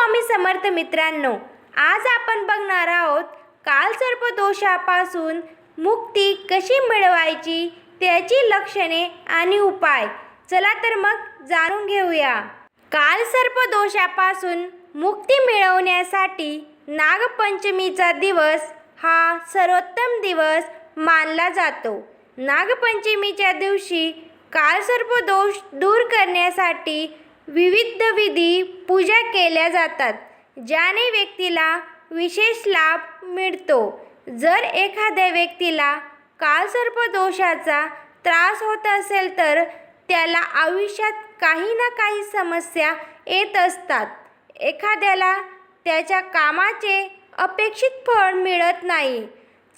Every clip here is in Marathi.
स्वामी समर्थ मित्रांनो आज आपण बघणार आहोत कालसर्प दोषापासून मुक्ती कशी मिळवायची त्याची लक्षणे आणि उपाय. चला तर मग जाणून घेऊया. कालसर्प दोषापासून मुक्ती मिळवण्यासाठी नागपंचमीचा दिवस हा सर्वोत्तम दिवस मानला जातो. नागपंचमीच्या दिवशी कालसर्प दोष दूर करण्यासाठी विविध विधी पूजा केल्या जातात ज्याने व्यक्तीला विशेष लाभ मिळतो. जर एखाद्या व्यक्तीला कालसर्प दोषाचा त्रास होत असेल तर त्याला आयुष्यात काही ना काही समस्या येत असतात. एखाद्याला त्याच्या कामाचे अपेक्षित फळ मिळत नाही.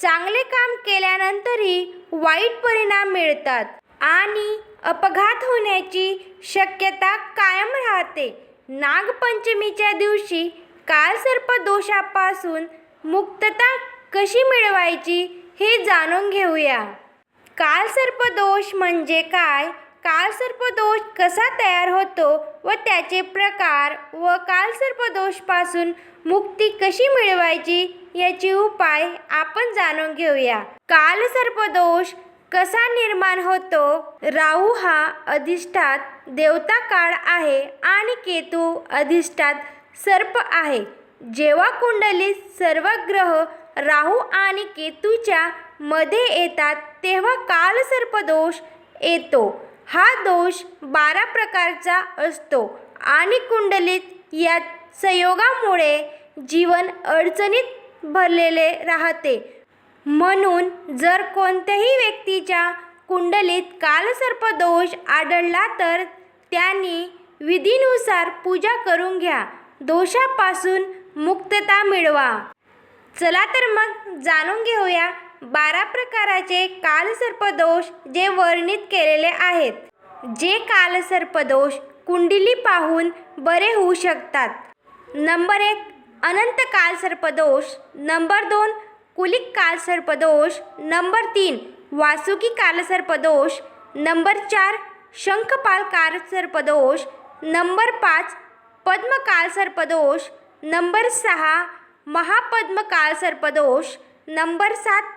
चांगले काम केल्यानंतरही वाईट परिणाम मिळतात. आणि अपघात होण्याची शक्यता कायम राहते. नागपंचमीच्या दिवशी कालसर्प दोषापासून मुक्तता कशी मिळवायची हे जाणून घेऊया. कालसर्प दोष म्हणजे काय? कालसर्प दोष कसा तयार होतो व त्याचे प्रकार व कालसर्प दोषपासून मुक्ती कशी मिळवायची याचे उपाय आपण जाणून घेऊया. कालसर्प दोष कसा निर्माण होतो? राहू हा अधिष्ठात देवता काळ आहे आणि केतू अधिष्ठात सर्प आहे. जेव्हा कुंडलीत सर्व ग्रह राहू आणि केतूच्या मध्ये येतात तेव्हा कालसर्प दोष येतो. हा दोष बारा प्रकारचा असतो आणि कुंडलीत या संयोगामुळे जीवन अडचणीत भरलेले राहते. म्हणून जर कोणत्याही व्यक्तीच्या कुंडलीत कालसर्प दोष आढळला तर त्यांनी विधीनुसार पूजा करून घ्या. दोषापासून मुक्तता मिळवा. चला तर मग जाणून घेऊया बारा प्रकाराचे कालसर्पदोष जे वर्णित केलेले आहेत. जे कालसर्पदोष कुंडली पाहून बरे होऊ शकतात. नंबर एक अनंत कालसर्पदोष नंबर दोन कुलिक कालसर्पदोष नंबर तीन वासुकी कालसर्पदोष नंबर चार शंखपाल कालसर्पदोष नंबर पाच पद्म कालसर्पदोष नंबर सहा महापद्म कालसर्पदोष नंबर सात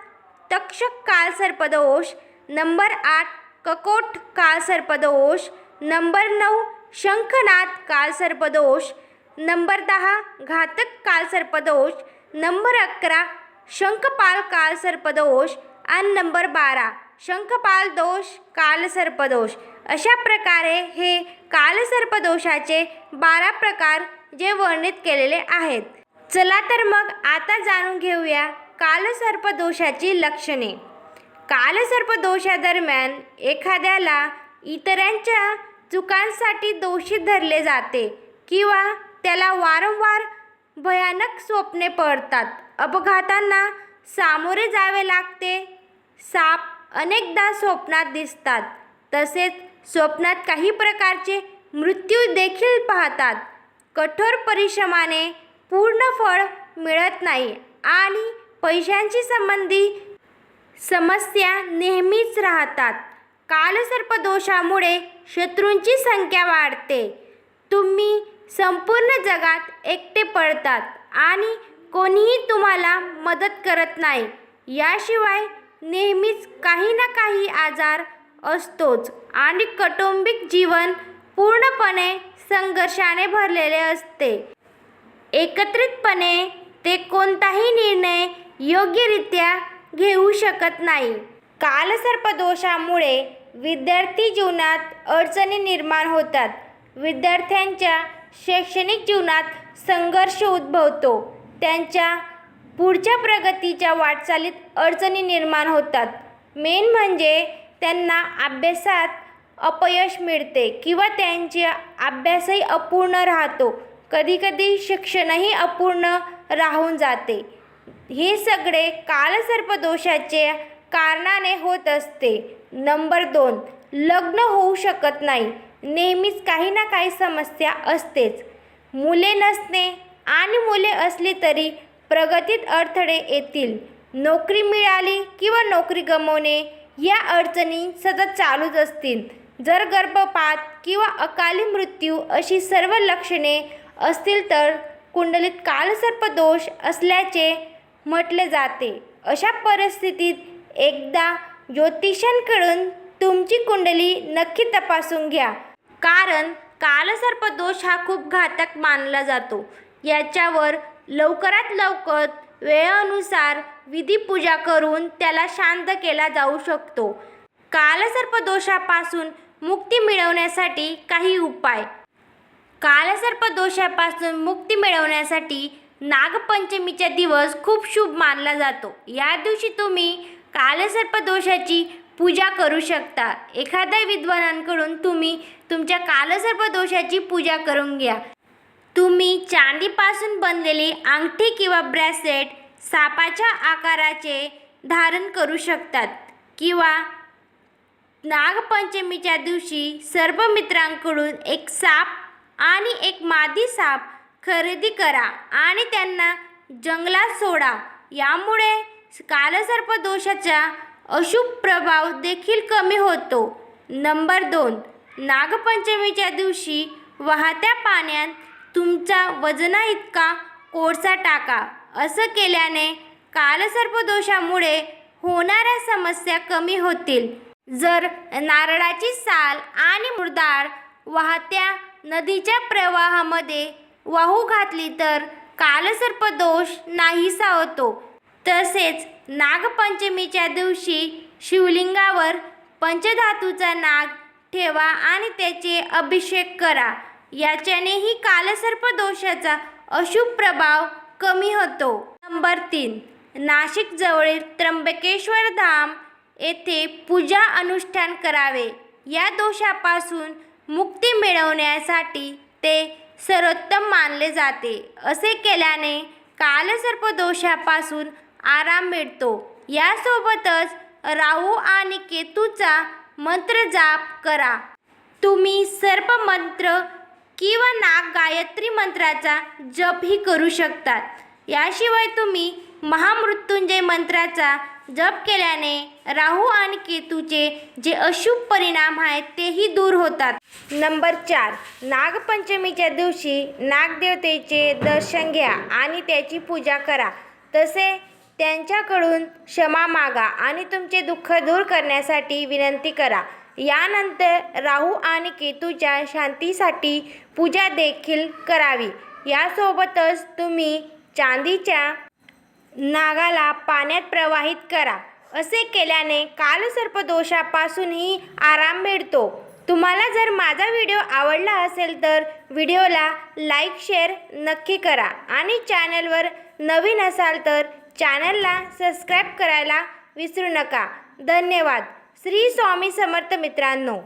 तक्षक कालसर्पदोष नंबर आठ ककोट कालसर्पदोष नंबर नऊ शंखनाद कालसर्पदोष नंबर दहा घातक कालसर्पदोष नंबर अकरा शंखपाल कालसर्पदोष आणि नंबर बारा. शंखपाल दोष कालसर्पदोष अशा प्रकारे हे कालसर्पदोषाचे बारा प्रकार जे वर्णित केलेले आहेत. चला तर मग आता जाणून घेऊया कालसर्पदोषाची लक्षणे. कालसर्पदोषादरम्यान एखाद्याला इतरांच्या चुकांसाठी दोषी धरले जाते किंवा त्याला वारंवार भयानक स्वप्ने पडतात. अपघातांना सामोरे जावे लागते. साप अनेकदा स्वप्नात दिसतात. तसेच स्वप्नात काही प्रकारचे मृत्यू देखील पाहतात. कठोर परिश्रमाने पूर्ण फळ मिळत नाही आणि पैशांशी संबंधी समस्या नेहमीच राहतात. कालसर्पदोषामुळे शत्रूंची संख्या वाढते. तुम्ही संपूर्ण जगात एकटे पडतात आणि कोणीही तुम्हाला मदत करत नाही. याशिवाय नेहमीच काही ना काही आजार असतोच आणि कौटुंबिक जीवन पूर्णपणे संघर्षाने भरलेले असते. एकत्रितपणे ते कोणताही निर्णय योग्यरित्या घेऊ शकत नाही. कालसर्पदोषामुळे विद्यार्थी जीवनात अडचणी निर्माण होतात. विद्यार्थ्यांच्या शैक्षणिक जीवनात संघर्ष उद्भवतो. त्यांच्या पुढच्या प्रगतीच्या वाटचालीत अडचणी निर्माण होतात. मेन म्हणजे त्यांना अभ्यासात अपयश मिळते किंवा त्यांचे अभ्यासही अपूर्ण राहतो. कधीकधी शिक्षणही अपूर्ण राहून जाते. हे सगळे कालसर्पदोषाचे कारणाने होत असते. नंबर दोन लग्न होऊ शकत नाही. नेहमीच काही ना काही समस्या असतेच. मुले नसणे आणि मुले असली तरी प्रगतीत अडथळे येतील. नोकरी मिळाली किंवा नोकरी गमवणे या अडचणी सतत चालूच असतील. जर गर्भपात किंवा अकाली मृत्यू अशी सर्व लक्षणे असतील तर कुंडलीत कालसर्प दोष असल्याचे म्हटले जाते. अशा परिस्थितीत एकदा ज्योतिषांकडून तुमची कुंडली नक्की तपासून घ्या. कारण कालसर्प दोष हा खूप घातक मानला जातो. याच्यावर लवकरात लवकर वेळेनुसार विधीपूजा करून त्याला शांत केला जाऊ शकतो. कालसर्पदोषापासून मुक्ती मिळवण्यासाठी काही उपाय. कालसर्पदोषापासून मुक्ती मिळवण्यासाठी नागपंचमीचा दिवस खूप शुभ मानला जातो. या दिवशी तुम्ही कालसर्पदोषाची पूजा करू शकता. एखाद्या विद्वानांकडून तुम्ही तुमच्या कालसर्पदोषाची पूजा करून घ्या. तुम्ही चांदीपासून बनलेली अंगठी किंवा ब्रॅसलेट सापाच्या आकाराचे धारण करू शकतात किंवा नागपंचमीच्या दिवशी सर्व मित्रांकडून एक साप आणि एक मादी साप खरेदी करा आणि त्यांना जंगलात सोडा. यामुळे कालसर्प दोषाचा अशुभ प्रभाव देखील कमी होतो. नंबर दोन. नागपंचमीच्या दिवशी वाहत्या पाण्यात तुमचा वजना इतका कोळसा टाका. असं केल्याने कालसर्पदोषामुळे होणाऱ्या समस्या कमी होतील. जर नारळाची साल आणि मुरदाळ वाहत्या नदीच्या प्रवाहामध्ये वाहू घातली तर कालसर्पदोष नाहीसा होतो. तसेच नागपंचमीच्या दिवशी शिवलिंगावर पंचधातूचा नाग ठेवा आणि त्याचे अभिषेक करा. याच्यानेही कालसर्प दोषाचा अशुभ प्रभाव कमी होतो. नंबर तीन नाशिक जवळील त्र्यंबकेश्वर धाम येथे पूजा अनुष्ठान करावे. या दोषापासून मुक्ती मिळवण्यासाठी ते सर्वोत्तम मानले जाते. असे केल्याने कालसर्प दोषापासून आराम मिळतो. यासोबतच राहू आणि केतूचा मंत्र जाप करा. तुम्ही सर्प मंत्र किंवा नाग गायत्री मंत्राचा जपही करू शकतात. याशिवाय तुम्ही महामृत्युंजय मंत्राचा जप केल्याने राहू आणि केतूचे जे अशुभ परिणाम आहेत तेही दूर होतात. नंबर चार नागपंचमीच्या दिवशी नागदेवतेचे दर्शन घ्या आणि त्याची पूजा करा. तसे त्यांच्याकडून क्षमा मागा आणि तुमचे दुःख दूर करण्यासाठी विनंती करा. यानंतर राहू आणि केतूच्या शांतीसाठी पूजा देखील करावी. यासोबतच तुम्ही चांदीच्या नागाला पाण्यात प्रवाहित करा. असे केल्याने कालसर्पदोषापासूनही आराम मिळतो. तुम्हाला जर माझा व्हिडिओ आवडला असेल तर व्हिडिओला लाईक शेअर नक्की करा आणि चॅनलवर नवीन असाल तर चॅनलला सबस्क्राईब करायला विसरू नका. धन्यवाद. श्री स्वामी समर्थ मित्रांनो.